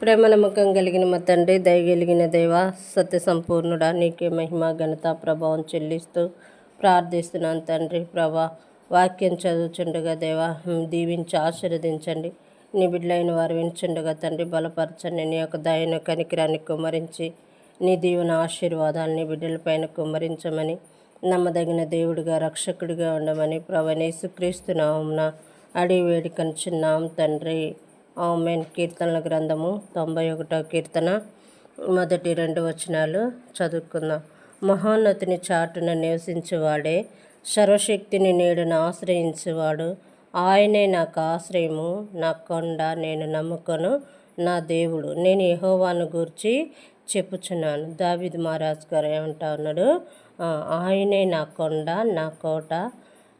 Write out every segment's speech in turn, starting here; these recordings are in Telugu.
ప్రేమ నమ్మకం కలిగిన మా తండ్రి దయగలిగిన దేవ సత్య సంపూర్ణుడా నీకే మహిమ ఘనత ప్రభావం చెల్లిస్తూ ప్రార్థిస్తున్నాను తండ్రి ప్రభా. వాక్యం చదువుచుండగా దేవా దీవించి ఆశీర్వదించండి. నీ బిడ్డలైన వారు వించుండగా తండ్రి బలపరచండి. నీ యొక్క దయను కనికిరాన్ని కుమ్మరించి నీ దీవెన ఆశీర్వాదాలు నీ బిడ్డలపైన కుమ్మరించమని నమ్మదగిన దేవుడిగా రక్షకుడిగా ఉండమని ప్రభనేసుక్రీస్తునామున అడి వేడుకనుచున్నాం తండ్రి. ఆమెన్ కీర్తనల గ్రంథము తొంభై ఒకటో కీర్తన మొదటి రెండు వచనాలు చదువుకుందాం. మహోన్నతిని చాటున నివసించేవాడే సర్వశక్తిని నేడును ఆశ్రయించేవాడు. ఆయనే నాకు ఆశ్రయము నా కొండ నేను నమ్ముకొను నా దేవుడు. నేను యహోవాను గూర్చి చెప్పుచున్నాను. దావిద్ మహారాజ్ గారు ఏమంటా ఉన్నాడు? ఆయనే నా కొండ నా కోట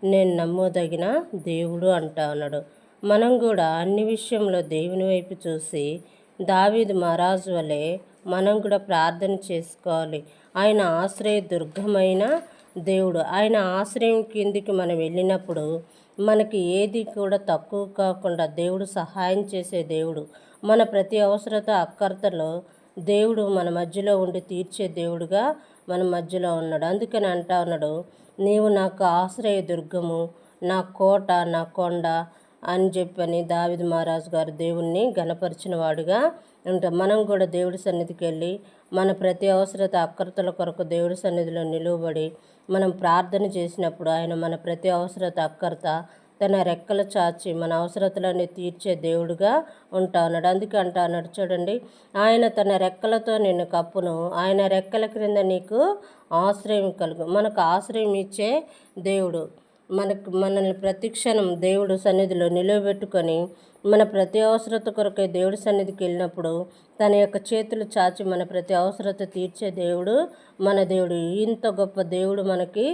నేను నమ్మదగిన దేవుడు అంటా ఉన్నాడు. మనం కూడా అన్ని విషయంలో దేవుని వైపు చూసి దావీదు మహారాజు వలె మనం కూడా ప్రార్థన చేసుకోవాలి. ఆయన ఆశ్రయ దుర్గమైన దేవుడు. ఆయన ఆశ్రయం కిందికి మనం వెళ్ళినప్పుడు మనకి ఏది కూడా తక్కువ కాకుండా దేవుడు సహాయం చేసే దేవుడు. మన ప్రతి అవసరత అక్కర్తలో దేవుడు మన మధ్యలో ఉండి తీర్చే దేవుడుగా మన మధ్యలో ఉన్నాడు. అందుకని అంటా ఉన్నాడు నీవు నాకు ఆశ్రయ దుర్గము నా కోట నా కొండ అని చెప్పని దావిద మహారాజు గారు దేవుణ్ణి గణపరిచిన వాడుగా ఉంటాం. మనం కూడా దేవుడి సన్నిధికి వెళ్ళి మన ప్రతి అవసరత అక్కరతల కొరకు దేవుడి సన్నిధిలో నిలువబడి మనం ప్రార్థన చేసినప్పుడు ఆయన మన ప్రతి అవసరత అక్కరత తన రెక్కలు చాచి మన అవసరతలన్నీ తీర్చే దేవుడుగా ఉంటా ఉన్నాడు. అందుకే అంటా అన్నాడు చూడండి ఆయన తన రెక్కలతో నిన్ను కప్పును. ఆయన రెక్కల క్రింద నీకు ఆశ్రయం కలుగు. మనకు ఆశ్రయం ఇచ్చే దేవుడు. మనకు మనల్ని ప్రతిక్షణం దేవుడు సన్నిధిలో నిలవబెట్టుకొని మన ప్రతి అవసరత కొరకై దేవుడి సన్నిధికి వెళ్ళినప్పుడు తన యొక్క చేతులు చాచి మన ప్రతి అవసరత తీర్చే దేవుడు మన దేవుడు. ఇంత గొప్ప దేవుడు మనకి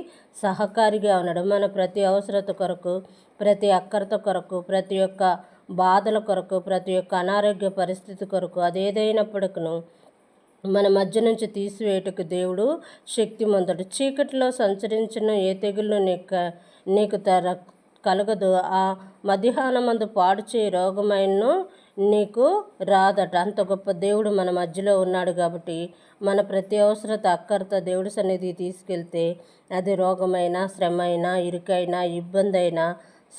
సహకారిగా ఉన్నాడు. మన ప్రతి అవసరత కొరకు ప్రతి అక్కరత కొరకు ప్రతి ఒక్క బాధల కొరకు ప్రతి ఒక్క అనారోగ్య పరిస్థితి కొరకు అదేదైనప్పటికను మన మధ్య నుంచి తీసివేయటకు దేవుడు శక్తిమంతుడు. చీకటిలో సంచరించిన ఏ తెగుళ్ళు నీకు నీకు తర కలగదు. ఆ మధ్యాహ్నమందు పాడు చేయి రోగమైనను నీకు రాదట. అంత గొప్ప దేవుడు మన మధ్యలో ఉన్నాడు కాబట్టి మన ప్రతి అవసరత అక్కరత దేవుడి సన్నిధి తీసుకెళ్తే అది రోగమైనా శ్రమ అయినా ఇరుకైనా ఇబ్బంది అయినా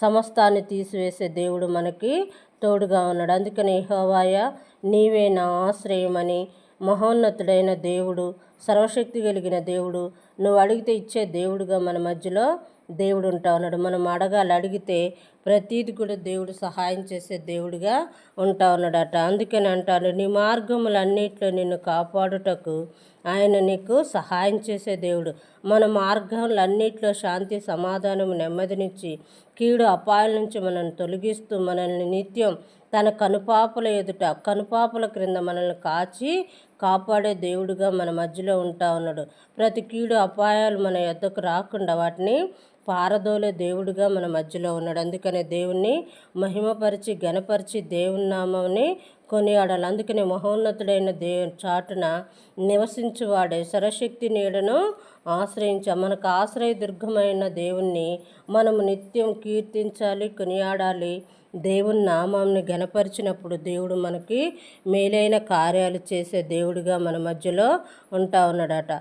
సమస్తాన్ని తీసివేసే దేవుడు మనకి తోడుగా ఉన్నాడు. అందుకని హోవాయ నీవే నా ఆశ్రయమని మహోన్నతుడైన దేవుడు సర్వశక్తి కలిగిన దేవుడు నువ్వు అడిగితే ఇచ్చే దేవుడుగా మన మధ్యలో దేవుడు ఉంటా ఉన్నాడు మనం అడగాలి అడిగితే ప్రతీది కూడా దేవుడు సహాయం చేసే దేవుడిగా ఉంటా ఉన్నాడట. అందుకని అంటాను నీ మార్గములన్నిట్లో నిన్ను కాపాడుటకు ఆయన నీకు సహాయం చేసే దేవుడు. మన మార్గములన్నిట్లో శాంతి సమాధానం నెమ్మదినిచ్చి కీడు అపాయాల నుంచి మనల్ని తొలగిస్తూ మనల్ని నిత్యం తన కనుపాపల ఎదుట కనుపాపల క్రింద మనల్ని కాచి కాపాడే దేవుడుగా మన మధ్యలో ఉంటా ఉన్నాడు. ప్రతి కీడు అపాయాలు మన ఎద్దకు రాకుండా వాటిని పారదోలే దేవుడిగా మన మధ్యలో ఉన్నాడు. అందుకనే దేవుణ్ణి మహిమపరిచి గణపరిచి దేవుని నామంని కొనియాడాలి. అందుకనే మహోన్నతుడైన దే చాటున నివసించువాడే. సరశక్తి నీడను ఆశ్రయించ మనకు ఆశ్రయదుర్గమైన దేవుణ్ణి మనము నిత్యం కీర్తించాలి కొనియాడాలి. దేవుని నామాన్ని గనపరిచినప్పుడు దేవుడు మనకి మేలైన కార్యాలు చేసే దేవుడిగా మన మధ్యలో ఉంటా ఉన్నాడట.